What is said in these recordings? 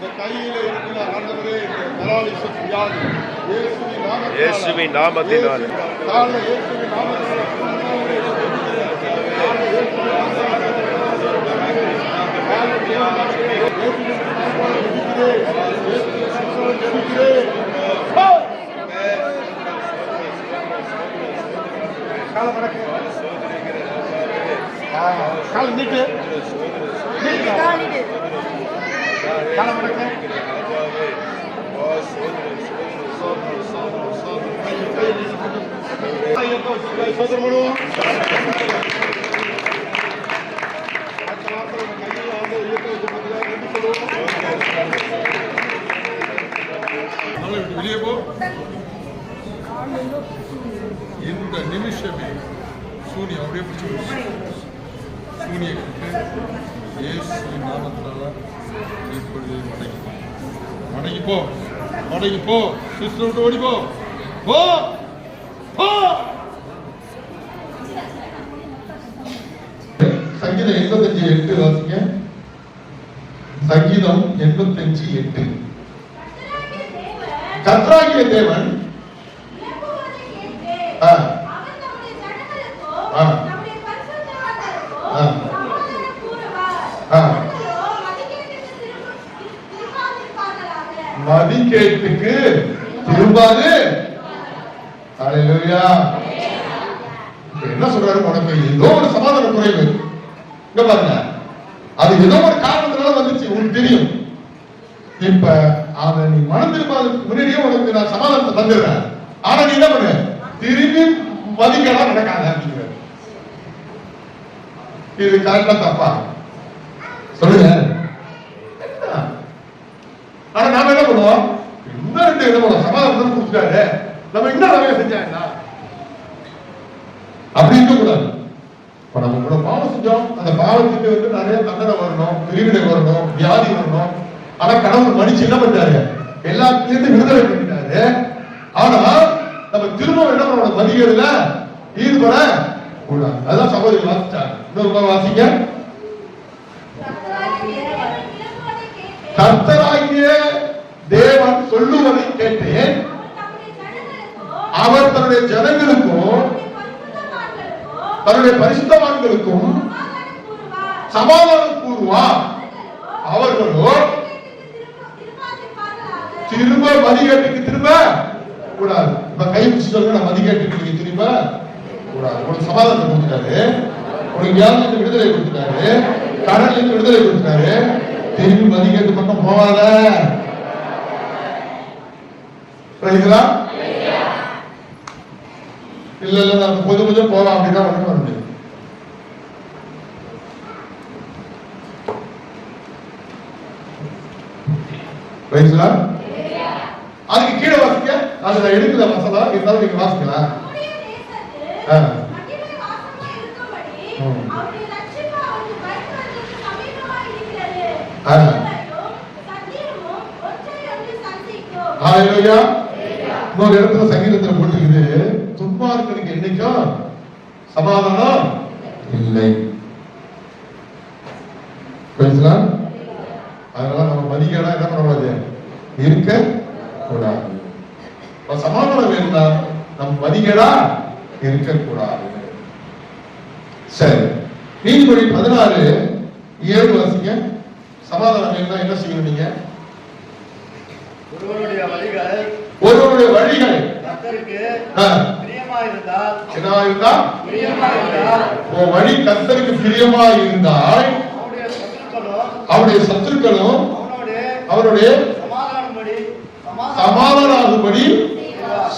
இயேசுவின் நாமத்தினால இயேசுவின் நாமத்தினால. இயேசுவின் கால இயேசுவின் நாமத்தினால கால இயேசுவின் கால நீட்டு நீட்டு கால மடக்கு சோதரம் பண்ணுவோம் அடுத்த வாரத்தில் கையில் வந்து இயக்க வச்சு பார்த்தீங்கன்னா எப்படி சொல்லுவோம் நல்லா விட்டு வெளியே போ இந்த நிமிஷமே சூனியம் அப்படியே பிடிச்சி சூனிய இயேசுவின் நாமத்தினால இப்பொழுது மடங்கி மடங்கி போ. மடங்கி போ. சிஸ்டர் விட்டு ஓடி போ. போ. போ. சங்கீதம் எண்பத்தஞ்சு எட்டு வாசிங்க. சங்கீதம் எண்பத்தஞ்சு எட்டு. கத்ராகிய தேவன் ஆ. ஆ. ஆ. ஆ. மதிக்கேட்டுக்கு திரும்பாது ஹalleluya இப்ப என்ன சொல்றாரு உனக்கு ஏதோ ஒரு சமாதான குறைவு இங்க பாருங்க. அது ஏதோ ஒரு காரணத்தினால வந்துச்சு. உனக்கு தெரியும். இப்ப அதை நீ மனம் முன்னாடியே உனக்கு நான் சமாதானத்தை தந்துடுறேன். ஆனா நீ என்ன பண்ணு? திரும்பி மதிக்கலாம் நடக்காத அப்படிங்கிறாரு இது கரெக்டா தப்பா? சொல்லுங்க. ஆனா நாம என்ன பண்ணுவோம்? இன்னும் ரெண்டு என்ன பண்ணுவோம் சமாதானம் கொடுத்துட்டாரு. நம்ம இன்னும் நிறைய செஞ்சா என்ன அப்படி இருக்க கூடாது இப்ப நம்ம இவ்வளவு பாவம் செஞ்சோம். அந்த பாவத்துக்கு வந்து நிறைய தண்டனை வரணும் பிரிவினை வரணும் வியாதி வரணும். ஆனா கடவுள் மனுஷன் என்ன பண்ணிட்டாரு? எல்லாத்துலேருந்து விடுதலை பண்ணிட்டாரு. ஆனா நம்ம திரும்ப என்ன பண்ணணும்? மதிகேடுல ஈடுபட கூடாது. அதான் சகோதரி வாசிச்சாங்க. இன்னொரு முறை வாசிங்க. கர்த்தராகிய தேவன் சொல்லுவதை கேட்டேன். தன்னுடைய ஜனங்களுக்கும் தன்னுடைய பரிசுத்தவான்களுக்கும் சமாதானம் கூறுவார். அவர்களோ திரும்ப மதிகேட்டுக்கு திரும்ப கூடாது. இப்ப கை பிடிச்சு சொல்லுங்க நான் மதிகேட்டுக்கு நீங்க திரும்ப கூடாது. உனக்கு சமாதானத்தை கொடுத்துட்டாரு. உனக்கு வியாதிக்கு விடுதலை கொடுத்துட்டாரு. கடல்ல இருந்து விடுதலை கொடுத்துட்டாரு. திரும்பி மதிகேட்டு பக்கம் போவாத புரியுதுங்களா? இல்ல இல்ல நான் கொஞ்சம் கொஞ்சம் போலாம் அப்படின்னா ஒண்ணும் வர முடியாது அதுக்கு கீழே வாசிக்க அது நான் எடுக்கல வசனம் இருந்தாலும் நீங்க வாசிக்கலாம் ஆ. ம். ஆ. ஹalleluya இன்னொரு இடத்துல சங்கீதத்துல போட்டிருக்குது துன்மார்க்கனுக்கு என்னைக்கும் சமாதானம் இல்லை புரியுதுங்களா அதனால நம்ம மதிக்கடா என்ன பண்ணக்கூடாது இருக்க கூடாது அப்ப சமாதானம் வேணும்னா நம்ம மதிக்கடா இருக்க கூடாது சரி. நீதிபதி பதினாறு ஏழு வாசிங்க. சமாதானம் வேணும்னா என்ன செய்யணும் நீங்க? ஒருவருடைய வழிகள் ஒருவருடைய வழிகள். கர்த்தருக்கு ஆ, பிரியமாயிருந்தால் என்ன இருந்தா பிரியமாயிருந்தால் உன் வழி கர்த்தருக்கு பிரியமா இருந்தால் அவருடைய சத்துருக்களும் அவருடைய சமாதானப்படி சமாதானம் ஆகும்படி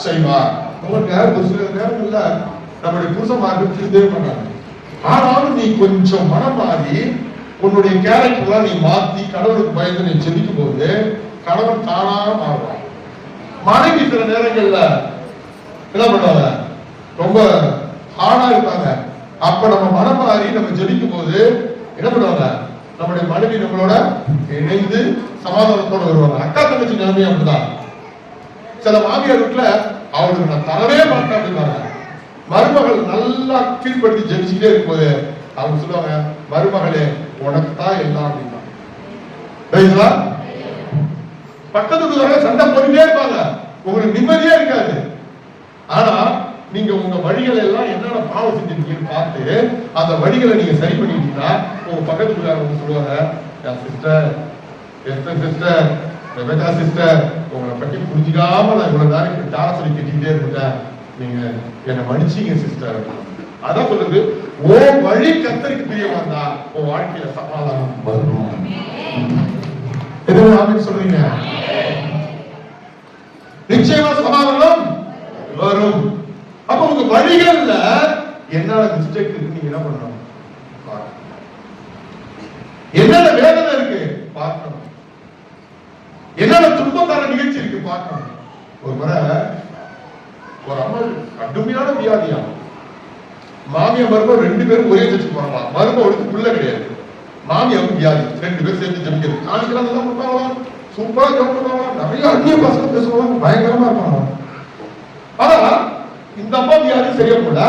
செய்வார். நமக்கு ஒரு சில நேரங்கள்ல நம்முடைய புருஷமாக திருந்தே பண்ணாங்க. ஆனாலும் நீ கொஞ்சம் மனம் மாறி உன்னுடைய கேரக்டர்லாம் நீ மாத்தி கடவுளுக்கு பயந்து நீ செதிக்கும் போது கணவன் தானா மாறுவான். மனைவி சில நேரங்கள்ல என்ன பண்ணுவாங்க? ரொம்ப ஹார்டா இருப்பாங்க. அப்ப நம்ம மனம் மாறி நம்ம ஜெபிக்கும் போது என்ன பண்ணுவாங்க? நம்முடைய மனைவி நம்மளோட இணைந்து சமாதானத்தோட வருவாங்க. அக்கா தங்கச்சி நிலைமையும் அப்படிதான். சில மாமியார் வீட்டுல அவளுக்கு நான் தரவே மாட்டேன் அப்படின்னாங்க மருமகள் நல்லா கீழ்படுத்தி ஜெபிச்சுக்கிட்டே இருக்கும்போது அவங்க சொல்லுவாங்க மருமகளே உனக்கு தான் எல்லாம் அப்படின்னா பக்கத்து சண்டை போட்டுட்டே இருப்பாங்க. உங்களுக்கு நிம்மதியே இருக்காது. ஆனா நீங்க உங்க வழிகளை எல்லாம் என்னென்ன பாவம் செஞ்சிருக்கீங்கன்னு பார்த்து அந்த வழிகளை நீங்க சரி பண்ணிட்டீங்கன்னா உங்க பக்கத்து வீட்டுக்காரங்க சொல்லுவாங்க என் sister Esther sister Rebecca sister உங்களை பற்றி புரிஞ்சுக்காம நான் இவ்வளவு நேரம் இப்படி டார சொல்லி திட்டிக்கிட்டே இருந்தேன் நீங்க என்னை மன்னிச்சிங்க சிஸ்டர் அதான் சொல்லுது ஓ வழி கத்தருக்கு பிரியமா இருந்தா உன் வாழ்க்கையில சமாதானம் வரும் எதுவும் ஆமென் சொல்றீங்க? நிச்சயமா சமாதானம் வரும். அப்ப உங்க வழிகள்ல என்னென்ன மிஸ்டேக் இருக்கு நீங்க என்ன பண்ணணும்? என்னென்ன வேதனை இருக்கு? பார்க்கணும். என்னென்ன தர நிகழ்ச்சி இருக்கு பார்க்கணும். ஒரு முறை ஒரு அம்மா கடுமையான வியாதியா? மாமியா மருமகம் ரெண்டு பேரும் ஒரே சர்ச்சுக்கு போறாங்க மருமகளுக்கு புள்ள கிடையாது. மாமியாவுக்கு வியாதி. ரெண்டு பேரும் சேர்ந்து ஜெபிக்கிறது காணிக்கலாம் நல்லா கொடுப்பாங்களாம் சூப்பரா ஜெபம் நிறைய அந்நிய பசங்க பேசுவாங்க பயங்கரமா இருப்பாங்க ஆனா இந்த அம்மா வியாதி சரியா போல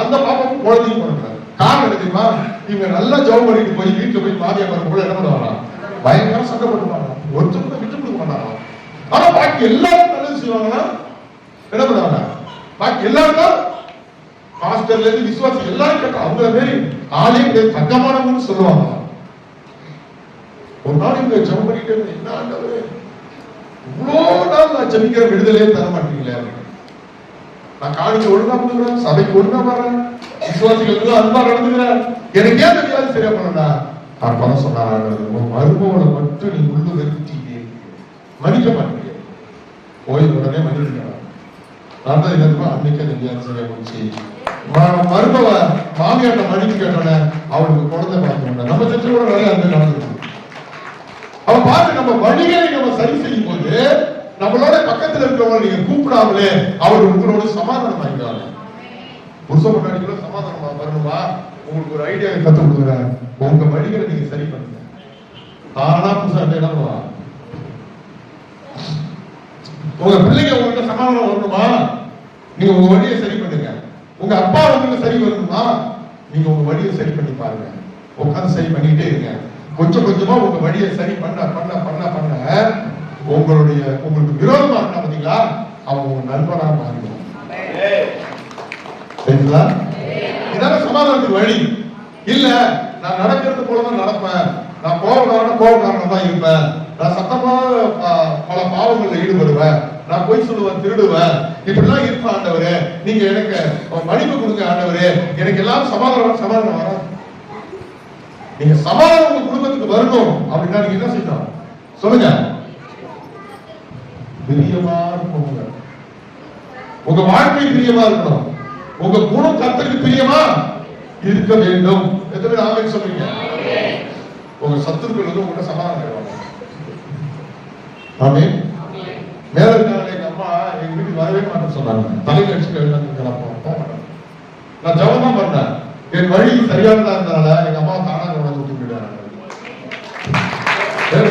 அந்த பாப்பாவுக்கு குழந்தையும் பண்ணல காரணம் தெரியுமா? இவங்க நல்லா ஜெபம் பண்ணிட்டு போய் வீட்டுல போய் மாமியா மருமகள் என்ன பண்ணுவாங்க பயங்கர சண்டை பண்ணுவாங்க ஒருத்தருக்கு விட்டு கொடுக்க மாட்டாங்க ஆனா பாக்கி எல்லாரும் நல்லது செய்வாங்கன்னா என்ன பண்ணுவாங்க? பாக்கி எல்லாரும் பாஸ்டர்ல இருந்து விசுவாசி எல்லாரும் கேட்டா அவங்கள மாரி ஆளே கிடையாது தங்கமானவங்கன்னு சொல்லுவாங்க. ஒரு நாள் இங்க ஜெபம் பண்ணிட்டு என்ன ஆண்டவரே இவ்வளோ நாள் நான் ஜெபிக்கிற விடுதலையே தர மாட்டீங்களே? நான் காணிக்க ஒழுங்கா கொடுக்குறேன் சபைக்கு ஒழுங்கா வர்றேன் விசுவாசிகள் எல்லாம் அன்பா நடந்துக்கிறேன். எனக்கு ஏன் இந்த சரியா பண்ணா நான் பணம் சொன்னாங்க மருமகளை மட்டும் நீ உள்ள வெறுத்தீங்க மன்னிக்க மாட்டீங்க போய் உடனே மன்னிக்கிறான் நான் தான் என்ன அன்னைக்கு அந்த வியாதி போச்சு. மருமவ மாமியாட்ட மன்னிப்பு கேட்டோன்னே அவளுக்கு குழந்தை பார்க்கணும் நம்ம செஞ்சு கூட நிறைய அந்த நடந்துருக்கு அவ பார்த்து நம்ம வழிகளை நம்ம சரி செய்யும் போது நம்மளோட பக்கத்துல இருக்கிறவங்க நீங்க கூப்பிடாமலே அவர் உங்களோட சமாதானம் ஆகிடுவாங்க புருஷ முன்னாடிக்குள்ள சமாதானமா வரணுமா உங்களுக்கு ஒரு ஐடியா கத்து கொடுக்குறேன். உங்க வழிகளை நீங்க சரி பண்ணுங்க. தானா புருஷன் என்ன பண்ணுவா உங்க பிள்ளைங்க உங்கள்கிட்ட சமாதானம் வரணுமா? நீங்க உங்க வழியை சரி பண்ணுங்க உங்க அப்பா வந்து சரி வரணுமா? நீங்க உங்க வழியை சரி பண்ணி பாருங்க. உட்காந்து சரி பண்ணிட்டே இருங்க. கொஞ்சம் கொஞ்சமா உங்க வழியை சரி பண்ண பண்ண பண்ண பண்ண உங்களுடைய உங்களுக்கு விரோதமா இருந்தா பாத்தீங்களா? அவங்க உங்க நண்பனா மாறிடும் சரிங்களா இதான சமாதானத்துக்கு வழி. இல்ல நான் நடக்கிறது போலதான் நடப்பேன். நான் கோபக்காரன கோபக்காரன் தான் இருப்பேன். நான் சத்தமாக பல பாவங்களில் ஈடுபடுவேன். நான் பொய் சொல்லுவேன் திருடுவேன். இப்படிலாம் இருப்பேன் ஆண்டவரே நீங்க எனக்கு மடிப்பு கொடுங்க ஆண்டவரே. எனக்கு எல்லாம் சமாதானம் சமாதானம் வராது நீங்க சமாதானம் உங்க குடும்பத்துக்கு வரணும் அப்படின்னா நீங்க என்ன செய்யணும்? சொல்லுங்க. பிரியமா போங்க உங்க வாழ்க்கை பிரியமா இருக்கணும். உங்க குணம் கர்த்தருக்கு பிரியமா இருக்க வேண்டும். எத்தனை ஆமை சொல்றீங்க? உங்க சத்துருக்கள் வந்து உங்கள்கிட்ட சமாதானம் ஆமென். மேல எங்க அம்மா எங்க வீட்டுக்கு வரவே மாட்டேன்னு சொன்னாங்க. தலையில எழுதாங்க கிளப்போம் நான் ஜெபம் தான் பண்ணேன். என் வழி சரியானதா இருந்தனால எங்க அம்மா தானா கொண்டு விட்டு போயிடுவாங்க. வேற.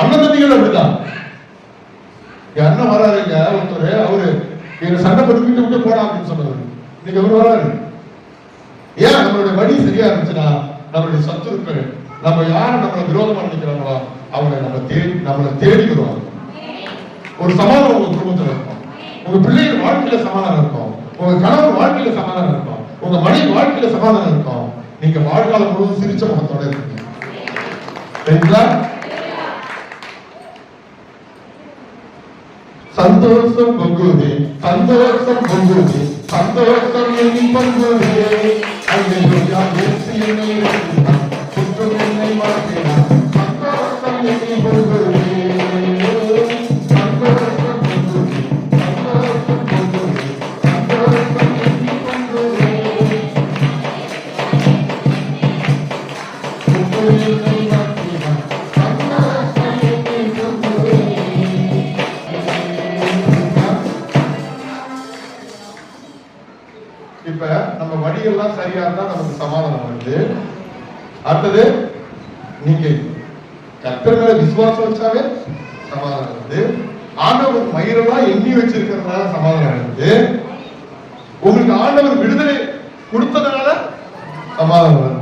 அண்ணன் தம்பிகள் அப்படிதான் என் அண்ணன் வராருங்க ஒருத்தர் அவரு எங்க சண்டை போட்டு வீட்டை போடா அப்படின்னு சொன்னவர். இன்னைக்கு அவரு வராரு. ஏன் நம்மளுடைய வழி சரியா இருந்துச்சுன்னா நம்மளுடைய சத்துருக்கள் நம்ம யாரை நம்மளை விரோதமா நினைக்கிறாங்களோ அவங்களை நம்ம தேடி நம்மளை தேடிக்கிறோம் ஒரு சமாதானம் உங்க குடும்பத்துல இருக்கும். உங்க பிள்ளைகள் வாழ்க்கையில சமாதானம் இருக்கும். உங்க கணவர் வாழ்க்கையில சமாதானம் இருக்கும். உங்க மனைவி வாழ்க்கையில சமாதானம் இருக்கும். நீங்க வாழ்க்கால முழுவதும் சிரிச்ச முகத்தோட இருக்கீங்க சரிங்களா? சந்தோஷம் பொங்குது சந்தோஷம் பொங்குது. சந்தோஷம் எண்ணி பொங்குது அல்லேலூயா இயேசு என்னை வழியெல்லாம் சரியா இருந்தா நமக்கு சமாதானம் வருது. அடுத்தது நீங்க கர்த்தர் மேல விசுவாசம் வச்சாவே சமாதானம் வருது. ஆண்டவர் மயிரெல்லாம் எண்ணி வச்சிருக்கிறதுனால சமாதானம் வருது உங்களுக்கு ஆண்டவர் விடுதலை கொடுத்ததுனால சமாதானம் வருது.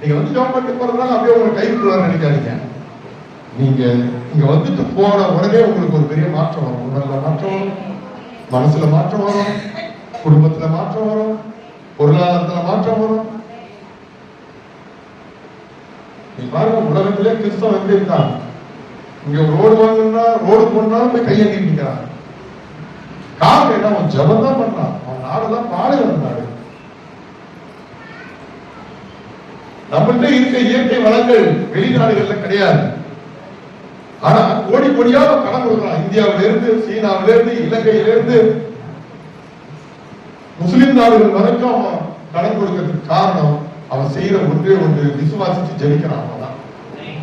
நீங்க வந்து ஜோம் பண்ணிட்டு போறதுனால அப்படியே உங்களை கைவிட்டுருவாரு நினைக்காதீங்க. நீங்க இங்க வந்துட்டு போன உடனே உங்களுக்கு ஒரு பெரிய மாற்றம் வரும். உடல்ல மாற்றம் வரும் மனசுல மாற்றம் வரும் குடும்பத்துல மாற்றம் வரும். பொருளாதாரத்தில் மாற்றம் வரும். நீ பாருங்க உலகத்திலே கிறிஸ்தவம் எப்படி இருக்கான்? இங்க ரோடு வாங்கினா ரோடு போனாலும் போய் கையை நீட்டிக்கிறான். காரணம் என்ன? அவன் ஜபம் தான் பண்றான். அவன் நாடுதான் பாலைவன நாடு நம்மள்ட்ட இருக்க இயற்கை வளங்கள் வெளிநாடுகள்ல கிடையாது. ஆனா கோடி கோடியா கடன் கொடுக்கலாம் இந்தியாவில இருந்து சீனாவில இருந்து இலங்கையில இருந்து முஸ்லிம் நாடுகள் வரைக்கும் அவன் கடன் கொடுக்கறதுக்கு காரணம் அவன் செய்யற ஒன்றே ஒன்று விசுவாசிச்சு ஜெயிக்கிறான் அவன்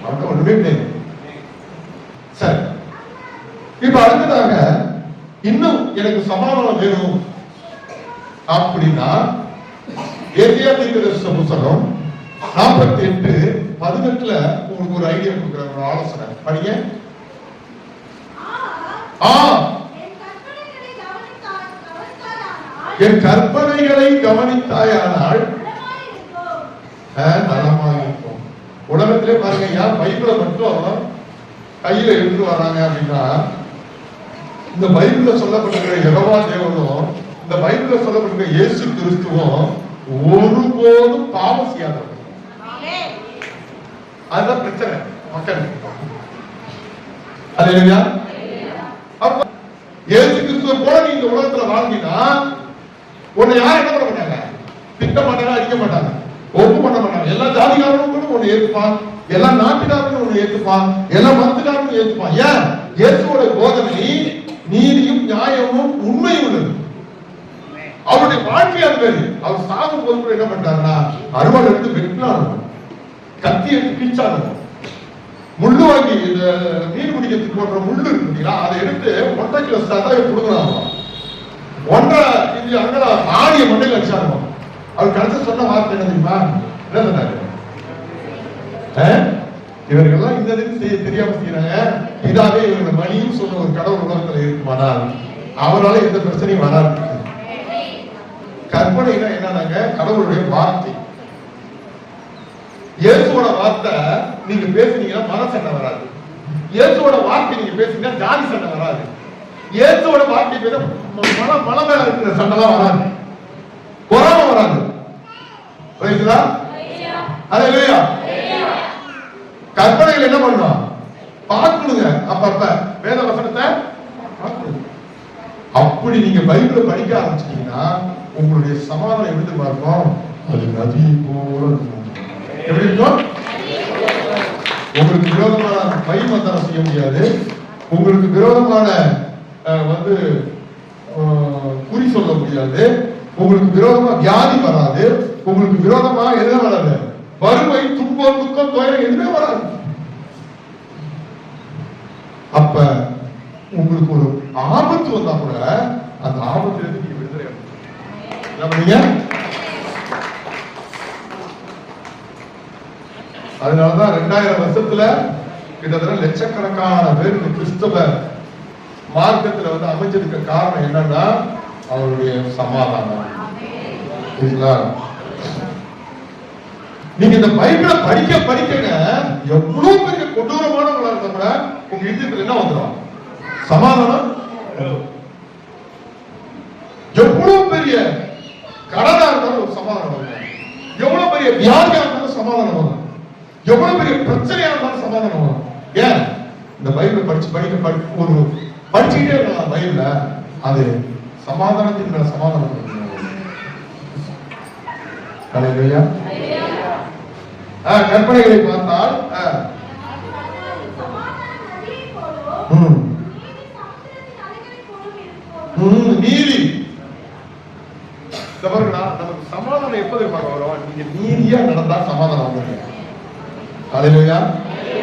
அவன் ஒண்ணுமே கிடையாது. சரி. இப்ப அடுத்ததாக இன்னும் எனக்கு சமாதானம் வேணும் அப்படின்னா ஏரியா புத்தகம் நாற்பத்தி எட்டு பதினெட்டுல உங்களுக்கு ஒரு ஐடியா கொடுக்குற ஒரு ஆலோசனை. படிங்க. ஆ. என் கற்பனைகளை கவனித்தாயானால் நலமாக இருக்கும் உலகத்திலே பாருங்க ஏன் பைபிளை மட்டும் கையில எடுத்து வராங்க அப்படின்னா இந்த பைபிள்ல சொல்லப்பட்டிருக்கிற யெகோவா தேவனும் இந்த பைபிள்ல சொல்லப்பட்டிருக்கிற இயேசு கிறிஸ்துவும் ஒருபோதும் பாவம் செய்யாதவர் அதுதான் பிரச்சனை. மக்கள் அல்லேலூயா அப்ப இயேசு கிறிஸ்துவ போல நீ இந்த உலகத்துல வாழ்ந்தீங்கன்னா உன்னை யாரும் என்ன பண்ண மாட்டாங்க? திட்ட மாட்டாங்க அடிக்க மாட்டாங்க. ஒப்பு பண்ண மாட்டாங்க. எல்லா ஜாதிகாரனும் உன்னை ஏற்றுப்பான் எல்லா நாட்டுக்காரனும் உன்னை ஏற்றுப்பான் எல்லா மதத்துக்காரனும் ஏற்றுப்பான் ஏன்? இயேசுவோட போதனை நீதியும் நியாயமும் உண்மையும் உள்ளது. அவருடைய வாழ்க்கை அது பேரு அவர் சாகும் போது கூட என்ன பண்றாருன்னா அருவாள் எடுத்து வெட்டினாரு கத்தி எடுத்து கிழிச்சாரு முள்ளு வாங்கி இந்த மீன் பிடிக்கிறதுக்கு போடுற முள்ளு இருக்கு அதை எடுத்து ஒன்றரை கிலோ சதாயை கொடுக்குறாங்க ஒன்றரை இது அங்கே ஆடிய மண்டையில் வச்சாங்க அவர் கடைசி சொன்ன வார்த்தை என்ன தெரியுமா? என்ன சொன்னாரு? இவர்கள்லாம் இந்த இதுக்கு செய்ய தெரியாம செய்யறாங்க இதாவே இவங்க மணியும் சொன்ன ஒரு கடவுள் உலகத்துல இருக்குமானால் அவரால் எந்த பிரச்சனையும் வராது. கற்பனைனா என்னன்னாங்க? கடவுளுடைய வார்த்தை. இயேசுவோட வார்த்தை நீங்க பேசுனீங்கன்னா மன சண்டை வராது. இயேசுவோட வார்த்தை நீங்க பேசுனீங்கன்னா ஜாதி சண்டை வராது. ஏத்தோட வாழ்க்கை பேச மன மன மேல இருக்கிற சண்டைலாம் வராது. பொறாம வராது. புரியுதா அது இல்லையா கற்பனைகள் என்ன பண்ணலாம் பார்க்கணுங்க. அப்பப்ப வேத வசனத்தை அப்படி நீங்க பைபிளை படிக்க ஆரம்பிச்சிட்டீங்கன்னா உங்களுடைய சமாதானம் எப்படி பார்க்கும் அது நதி போல எப்படி இருக்கும்? உங்களுக்கு விரோதமான மைமந்தனம் செய்ய முடியாது. உங்களுக்கு விரோதமான வந்து குறி சொல்ல முடியாது. உங்களுக்கு விரோதமா வியாதி வராது. உங்களுக்கு விரோதமா எதுவும் வராது. வறுமை துன்பம் துக்கம் துயரம் எதுவுமே வராது. அப்ப உங்களுக்கு ஒரு ஆபத்து வந்தா கூட அந்த ஆபத்துல இருந்து நீங்க விடுதலை என்ன பண்ணீங்க? அதனாலதான் ரெண்டாயிரம் வருஷத்துல கிட்டத்தட்ட லட்சக்கணக்கான பேர் இந்த கிறிஸ்தவ மார்க்கத்துல வந்து அமைஞ்சதுக்கு காரணம் என்னன்னா அவருடைய சமாதானம். சரிங்களா? நீங்க இந்த பைபிளை படிக்க படிக்கங்க எவ்வளவு பெரிய கொடூரமானவங்களா இருந்தா கூட உங்க இதயத்துல என்ன வந்துடும் சமாதானம்? எவ்வளவு பெரிய கடனா இருந்தாலும் ஒரு சமாதானம் வரும். எவ்வளவு பெரிய வியாதியா இருந்தாலும் சமாதானம் வரும். எவ்வளவு பெரிய பிரச்சனையா இருந்தாலும் சமாதானம் வரும். ஏன்? இந்த பைபிள் படிச்சு படிக்க படி ஒரு படிச்சுக்கிட்டே இருக்கலாம் பைபிள அது சமாதானத்தின் மேல சமாதானம் கற்பனைகளை பார்த்தால் ஆ, நீதி. நமக்கு சமாதானம் எப்ப தெரியுமா வரும் நீங்க நீதியா நடந்தா சமாதானம் வந்துடும் ஹalleluya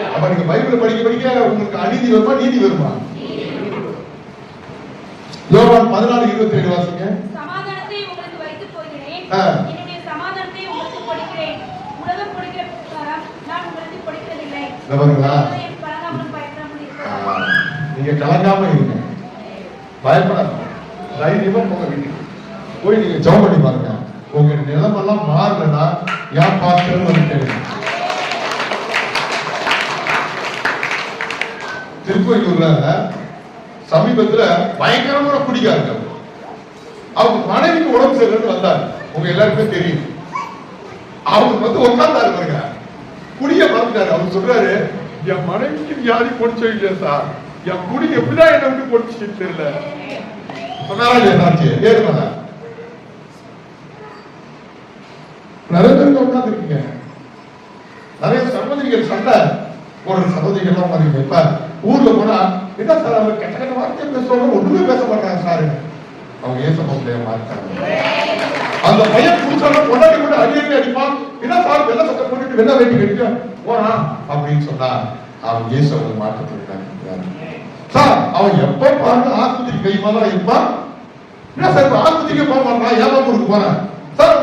அப்ப நீங்க பைபிள் படிக்க படிக்க உங்களுக்கு அநீதி வருமா நீதி வருமா? பதினாலு இருபத்தி ஏழு வாசிங்க. சமாதானத்தை உங்களுக்கு வைத்துப் போகிறேன். என்னுடைய சமாதானத்தை உங்களுக்கு கொடுக்கிறேன். உலகம் கொடுக்கிற நான் உங்களுக்கு கொடுக்கிறதில்லை. நீங்க கலங்காம இருங்க. பயப்படாத தைரியமா போங்க வீட்டுக்கு. போய் நீங்க ஜெபம் பண்ணி பாருங்க. உங்க நிலைமெல்லாம் மாறலன்னா ஏன் வந்து கேளுங்க. திருக்கோயிலூர்ல சமீபத்துல பயங்கரமான குடிக்காருங்க அவங்க மனைவிக்கு உடம்பு சரியில்லைன்னு வந்தாரு உங்க எல்லாருக்குமே தெரியும். அவங்க வந்து உட்கார்ந்தாரு பாருங்க. குடிய மறந்துட்டாரு. அவர் சொல்றாரு என் மனைவிக்கு வியாதி பொடிச்சோ இல்லையா சார்? என் குடி எப்படிதான் என்ன விட்டு பொடிச்சு தெரியல. சொன்னாரா இல்லையா என்னாச்சு நிறைய பேருக்கு உட்கார்ந்து இருக்கீங்க நிறைய சகோதரிகள் சண்டை. ஒரு சகோதரிகள்லாம் பாருங்க இப்ப ஊர்ல போனா என்ன சார் அவங்க கெட்ட கெட்ட வார்த்தை பேசுவாங்க ஒண்ணுமே பேச மாட்டாங்க சார். அவங்க ஏசப்படைய மாட்டாங்க அந்த பையன் குடிச்சாலும் கொண்டாடி கூட அடி அடிப்பான். என்ன சார் வெள்ள சத்தம் போட்டுட்டு வெள்ள வேட்டி கட்டிட்டு போனா அப்படின்னு சொன்னா அவன் இயேசுவை மாற்றத்திருக்காங்க சார் அவன் எப்ப பாருங்க ஆஸ்பத்திரி கை மாதிரி இருப்பான் என்ன சார் இப்ப ஆஸ்பத்திரிக்கு போக மாட்டான் ஏமாப்பூருக்கு போறேன் சார்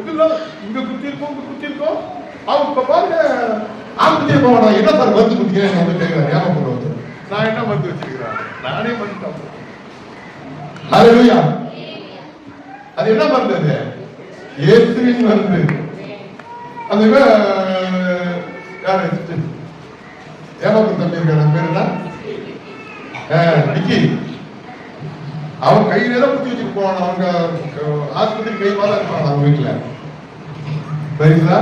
இதுல இங்க குத்தி இருக்கோம் இங்க குத்தி இருக்கோம். அவன் இப்ப பாருங்க ஆஸ்பத்திரி போக மாட்டான் என்ன சார் மருந்து குடிக்கிறேன் வந்து ஏமாப்பூர் வந்து நான் என்ன மருந்து வச்சிருக்கிறேன்? நானே மருந்து சாப்பிடுறேன் ஹalleluya. அது என்ன மருந்து இயேசுவின் மருந்து. அந்த யாரு? ஏமாப்பூர் தம்பி இருக்காரு பேர் என்ன? நிக்கி அவன் கையில தான் குத்தி வச்சுட்டு போவான் அவங்க ஆஸ்பத்திரி கை மேல இருப்பான் அவங்க வீட்டுல. சரிங்களா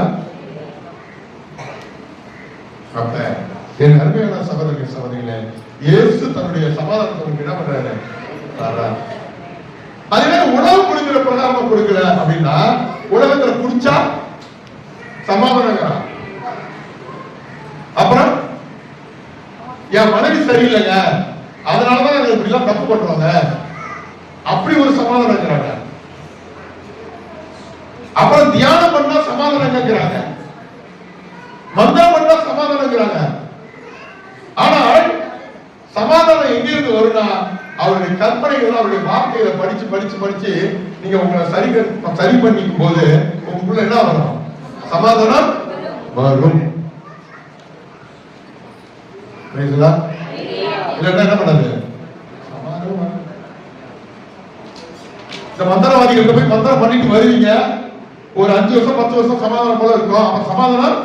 அப்ப என் அருமையான சகோதரர்கள் சகோதரிகளே இயேசு தன்னுடைய சமாதானத்தை என்ன பண்றாரு அதுவே உணவு கொடுக்கிற பிரகாரமா கொடுக்கல அப்படின்னா உலகத்துல குடிச்சா சமாதானம் அப்புறம் என் மனைவி சரியில்லைங்க. அதனாலதான் நாங்க இப்படி எல்லாம் தப்பு பண்றோங்க. அப்படி ஒரு சமாதானம் இருக்கிறாங்க. அப்புறம் தியானம் பண்ணா சமாதானம் கேட்கிறாங்க மந்திரம் பண்ணா சமாதானம் இருக்கிறாங்க ஆனால் சமாதானம் எங்கிருந்து வரும்னா அவருடைய கற்பனைகள் அவருடைய வார்த்தைகளை படிச்சு படிச்சு படிச்சு நீங்க உங்களை சரி சரி பண்ணிக்கும் போது உங்களுக்குள்ள என்ன வரும்? சமாதானம் வரும். புரியுதுங்களா? இல்லைன்னா என்ன பண்ணது? சமாதானம் இந்த மந்திரவாதிகள்ட்ட போய் மந்திரம் பண்ணிட்டு வருவீங்க. ஒரு அஞ்சு வருஷம் பத்து வருஷம் சமாதானம் போல இருக்கும். அப்ப சமாதானம்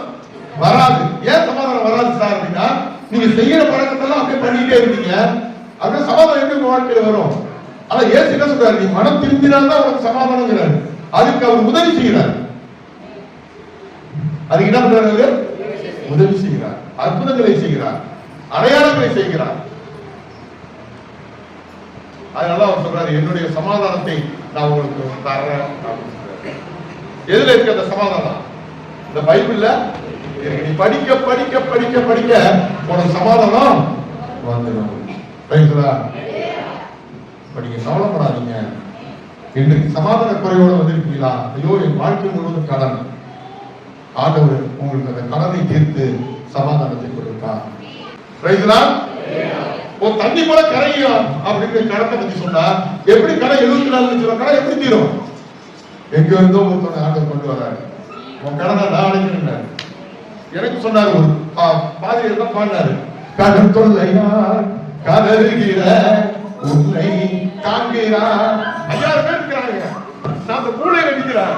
வராது. ஏன் சமாதானம் வராது சார் அப்படின்னா நீங்க செய்யற பழக்கத்தெல்லாம் அப்படியே பண்ணிட்டே இருக்கீங்க அப்படியே சமாதானம் எப்படி வாழ்க்கையில வரும்? ஆனா ஏசு என்ன சொல்றாரு? நீ மனம் திரும்பினால்தான் உனக்கு சமாதானங்கிறாரு அதுக்கு அவர் உதவி செய்கிறார். அதுக்கு என்ன பண்றாரு உதவி செய்கிறார். அற்புதங்களை செய்கிறார். அடையாளங்களை செய்கிறார். அதனால அவர் சொல்றாரு என்னுடைய சமாதானத்தை நான் உங்களுக்கு தர்றேன் எதுல இருக்கு அந்த சமாதானம்? இந்த பைபிள்ல நீ படிக்க படிக்க படிக்க படிக்க உனக்கு சமாதானம் வந்துடும். ரைட்டுங்களா இப்ப கவலைப்படாதீங்க. இன்றைக்கு சமாதான குறையோடு வந்திருக்கீங்களா? ஐயோ என் வாழ்க்கை முழுவதும் கடன். ஆண்டவர் உங்களுக்கு அந்த கடனை தீர்த்து சமாதானத்தை கொடுப்பார். ரைட்டுங்களா ஒரு தண்ணி போல கரையும் அப்படின்னு கடத்தை பத்தி சொன்னா எப்படி கடை எழுபத்தி நாலு லட்சம் கடை எப்படி தீரும்? எங்க இருந்தோ ஒருத்தவங்க ஆண்டவர் கொண்டு வர்றாரு. உன் கடனை நான் அடைக்கிறேன் எனக்கு சொன்னாரு ஒரு பா- பாதிரியார் தான் பாடினாரு கடன் தொல்லையார் கதறுகிற உன்னை காண்கிறார் ஐயாயிரம் பேர் இருக்கிறாங்க நான் அந்த மூலையில நிக்கிறேன்.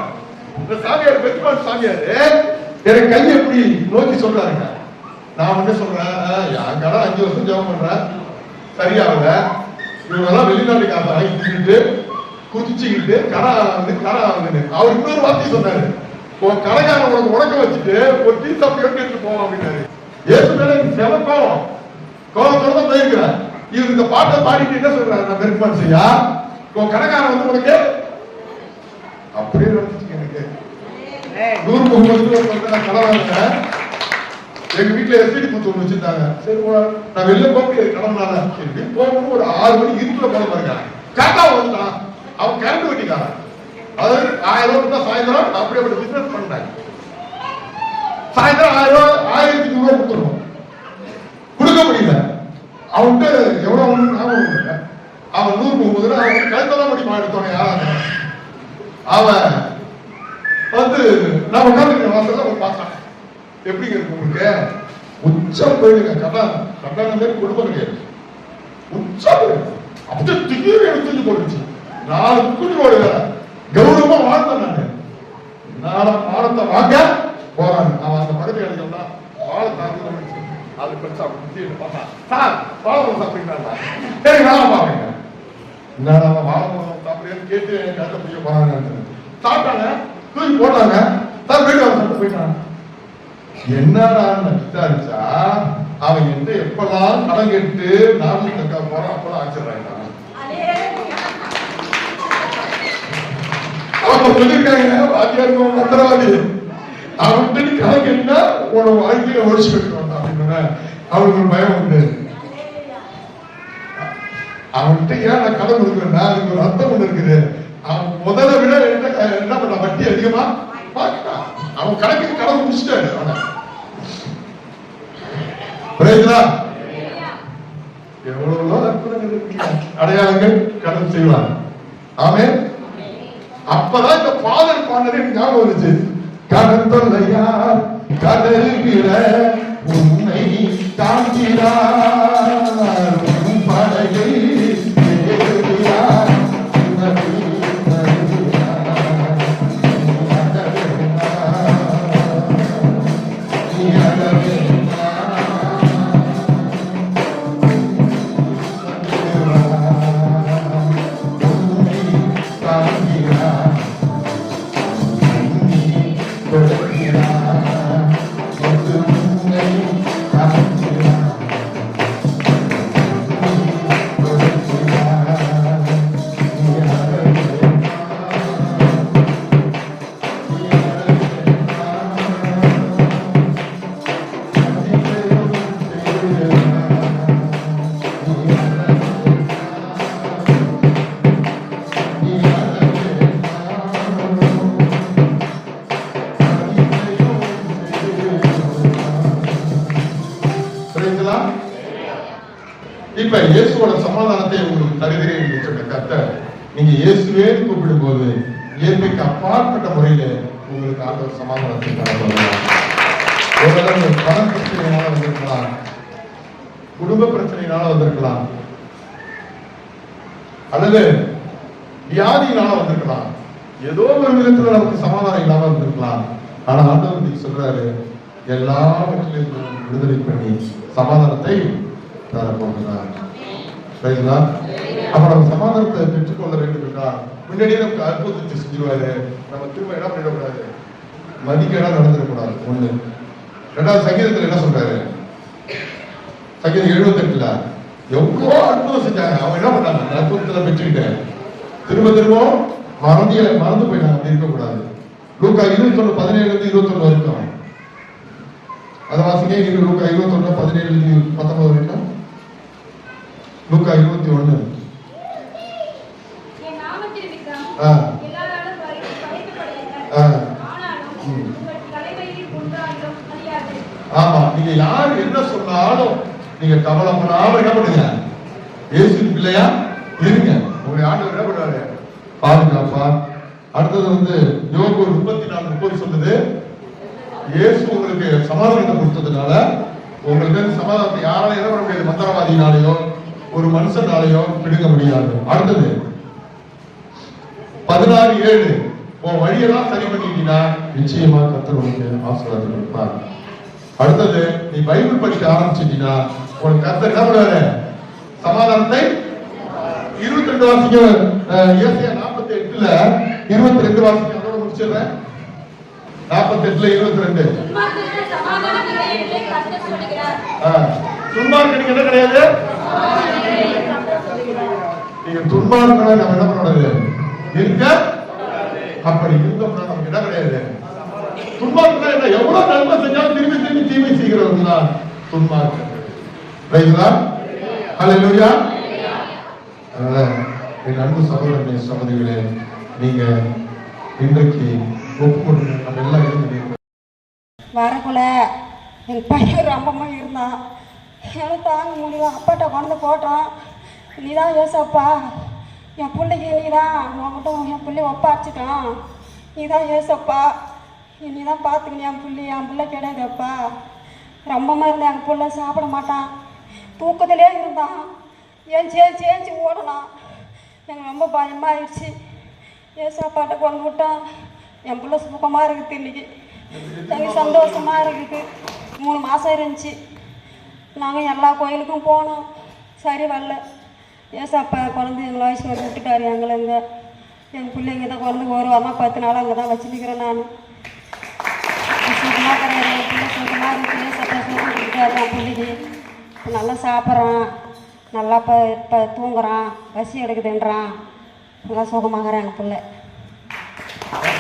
இந்த சாமியார் பெருமாள் சாமியார் எனக்கு கையை எப்படி நோக்கி சொல்றாருங்க. நான் வந்து சொல்றேன்? "ஆஹ், என் கடை அஞ்சு வருஷம் ஜெபம் பண்றேன்? சரியாகல இவங்கெல்லாம் வெளிநாட்டுக்காரங்க. வாங்கி தின்னுட்டு குதிச்சுக்கிட்டு கடை ஆகுது கடை ஆகுதுன்னு அவர் இன்னொரு வார்த்தை சொன்னாரு. உன் கடைக்காரன் உனக்கு உடக்க வச்சுட்டு ஒரு டீ சாப்பிட்டு எடுத்துட்டு போவோம் அப்படின்னாரு. ஏசு மேல எனக்கு செம கோவம். கோவத்தோட தான் போயிருக்கிறேன் இவர் இந்த பாட்டை பாடிட்டு என்ன சொல்றாரு? நான் பெருமாள் செய்யா உன் கடைக்காரன் வந்து உனக்கு அப்படியே நடந்துச்சு எனக்கு. நூறு முகமது நான் கடை வாங்கினேன் எங்க வீட்டுல எஸ்பிடி பூத்து வச்சிருந்தாங்க. சரி நான் வெளில போக முடியாது கடனால போகணும் ஒரு ஆறு மணி இருட்டுல போல பாருங்க. கரெக்டா வந்துட்டான். அவன் கரண்ட் வெட்டிக்காரன் அதாவது ஆயிரம் ரூபாய் கொடுத்தா சாயந்தரம் அப்படியே அப்படி பிசினஸ் பண்றாங்க. சாயந்தரம் ஆயிரம் ரூபாய் ஆயிரத்தி நூறு ரூபாய் கொடுத்துருவோம். கொடுக்க முடியல. அவன்கிட்ட எவ்வளவு ஒண்ணு ஞாபகம் இல்லை அவன் நூறு முப்பது அவன் கழுத்தெல்லாம் முடியுமா எடுத்தோன்னே யாராவது அவன் வந்து நான் உட்காந்து வாசல்ல அவன் பார்த்தான். எப்படிங்க இருக்கு உங்களுக்கு? உச்சம் போயிடுங்க. கடன் கடன் பேர் கொடுக்க கிடையாது. உச்சம் போயிடுங்க. அப்படியே திடீர்னு எடுத்து போட்டுச்சு நாலு குட்டி ஓடுங்க கௌரவமா வாழ்ந்தேன் நான். பாடத்தை வாங்க போறாங்க அவன் அந்த பக்கத்து கிடைக்கணும்னா வாழை தாங்க அது கொஞ்சம் அப்படி சுத்தி எடுத்து பார்த்தான். சார் சாப்பிட்டீங்களா சரி? வாழை பாருங்க என்னடா அவன் வாழைப்பழம் சாப்பிடுறேன்னு கேட்டு கருத்தை பிடிக்க போறாங்க சாப்பிட்டாங்க தூக்கி போட்டாங்க சார் போயிட்டு வர போயிட்டாங்க என்னடா விசாரிச்சா அவன் எந்த எப்பெல்லாம் கடன் கேட்டு நார்மல் அவங்க சொல்லிருக்காங்க வாத்தியார் மந்திரவாதி அவன்கிட்ட நீ உன வாழ்க்கையில ஒழிச்சு வைக்க அப்படின்னு. அவனுக்கு ஒரு பயம் உண்டு. அவன்கிட்ட ஏன் நான் கடன் கொடுக்குறேன்னா அதுக்கு ஒரு அர்த்தம் ஒண்ணு இருக்குது. அவன் முதல்ல விட என்ன என்ன பண்ண வட்டி அதிகமா? வாங்கிட்டான். அவன் கணக்கு கடன் முடிச்சிட்டாரு அவனை. புரியுதுங்களா? எவ்வளவு அற்புதங்கள் அடையாளங்கள் கடன் செய்வான். ஆமே அப்பதான் இந்த பாதல் பாடலே எனக்கு ஞாபகம் வந்துச்சு கடல் தொல்லையார் கடல் கதறுகிற உன்னை தாங்கிறார் புரியுதுங்களா? ஒருவேளை பண பிரச்சனையினால வந்திருக்கலாம். குடும்ப பிரச்சனையினால வந்திருக்கலாம். அல்லது வியாதியினால வந்திருக்கலாம். ஏதோ ஒரு விதத்துல நமக்கு சமாதானம் இல்லாம வந்திருக்கலாம். ஆனா ஆண்டவர் இன்னைக்கு சொல்றாரு எல்லாவற்றிலும் விடுதலை பண்ணி சமாதானத்தை தரப்போகிறார். சரிங்களா அப்ப நம்ம சமாதானத்தை பெற்றுக்கொள்ள வேண்டும் என்றால் முன்னாடியே நமக்கு அற்புதத்தை செஞ்சிருவாரு. நம்ம திரும்ப என்ன பண்ணிடக்கூடாது மதிக்கடா நடந்துடக்கூடாது. ஒண்ணு. ரெண்டாவது சங்கீதத்தில் என்ன சொல்றாரு? சங்கீதம் எழுபத்தி எட்டுல எவ்வளோ அற்புதம் செஞ்சாங்க அவங்க என்ன பண்ணாங்க? அந்த அற்புதத்துல திரும்ப திரும்ப மறந்து மறந்து போயிட்டாங்க அப்படி இருக்கக்கூடாது. லூக்கா இருபத்தொன்னு பதினேழுலேருந்து இருபத்தொன்னு இருந்து வரைக்கும். அதை வாசிங்க இரு லூக்கா இருபத்தொன்னு பதினேழு பத்தொன்பது வரைக்கும். லூக்கா இருபத்தி ஒன்று என் நாமத்தின் நிமித்தம் ஆ. எல்லாராலும் பறை- பறைக்கப்படுவீர்கள். ஆ. ஆனாலும் ம். உங்கள் தலைவலியில் ஒன்றாகிலும் அழியாது. ஆமா நீங்க யார் என்ன சொன்னாலும் நீங்க கவலைப்படாம என்ன பண்ணுங்க? இயேசு பிள்ளையா? இருங்க. உங்களுடைய ஆண்டவர் என்ன பண்ணுவாரு? பாதுகாப்பா? அடுத்தது வந்து யோகு முப்பத்தி நாலு முப்பது சொல்லுது. இயேசு உங்களுக்கு சமாதானத்தை கொடுத்ததுனால உங்களுக்கு சமாதானத்தை யாராலும் என்ன பண்ண முடியாது. மந்திரவாதினாலேயோ ஒரு மனுஷனாலேயோ பிடுங்க முடியாது. அடுத்தது பதினாறு ஏழு உன் வழியெல்லாம் சரி பண்ணிட்டீங்கன்னா நிச்சயமா கத்தர் உங்களுக்கு ஆசீர்வாதம் கொடுப்பார். அடுத்தது நீ பைபிள் படிக்க ஆரம்பிச்சிட்டீங்கன்னா உனக்கு கர்த்தர் என்ன சமாதானத்தை? இருபத்தி ரெண்டு வாசிக்க ஏசியா நாற்பத்தி எட்டுல இருபத்தி ரெண்டு வாசிக்க அதோட முடிச்சிடுறேன். நாற்பத்தி எட்டுல இருபத்தி ரெண்டு சொல்லுகிறார். துன்மார்க்கனுக்கு என்ன கிடையாது? நீங்க துன்மார்க்கனை நம்ம என்ன பண்ணக்கூடாது இருக்க? அப்படி இருந்தோம்னா நமக்கு என்ன கிடையாது? துன்மார்க்கம் என்ன எவ்வளவு நன்மை செஞ்சாலும் திரும்பி திரும்பி தீமை தான் அதனால என் அன்பு சகோதரனே சகோதரிகளே நீங்க இன்றைக்கு ஒப்புக்கொண்டு நம்ம எல்லாம் இருந்து வரக்குள்ள என் பையன் ரொம்பமா இருந்தான். எனக்கு தாங்க முடியல அப்பாட்ட கொண்டு போட்டோம். நீ தான் ஏசப்பா என் பிள்ளைக்கு நீ தான் உன்கிட்ட என் பிள்ளைய ஒப்பாச்சிட்டோம் நீ தான் ஏசப்பா இனிதான் தான் பார்த்துக்கணும் என் பிள்ளை என் பிள்ளை கிடையாதுப்பா. ரொம்பமா இருந்தா என் பிள்ளை சாப்பிட மாட்டான். தூக்கத்திலே இருந்தான். ஏன் சேஞ்சி ஏஞ்சி ஓடலாம். எனக்கு ரொம்ப பயமாக ஆயிடுச்சு. ஏன் சாப்பாட்டை கொண்டு விட்டான்? என் பிள்ளை சுகமாக இருக்குது இன்னைக்கு. எனக்கு சந்தோஷமாக இருக்குது. மூணு மாதம் இருந்துச்சு. நாங்கள் எல்லா கோயிலுக்கும் போனோம். சரி வரல. ஏசப்பா குழந்தை எங்களை வயசு வந்து விட்டுட்டாரு எங்களை இங்கே. எங்கள் பிள்ளைங்க தான் குழந்தை ஒரு வாரமாக பத்து நாள் அங்கே தான் வச்சுருக்கிறேன் நான். அம்மா கடையில் சுத்தமாக வீட்டிலே சந்தோஷமாக வீட்டுக்கு எல்லாம் பிள்ளைக்கு இப்போ நல்லா சாப்பிட்றான். நல்லா இப்போ இப்போ தூங்குறான். பசி எடுக்குதுன்றான். நல்லா சுகமாகறான் எனக்கு பிள்ளை.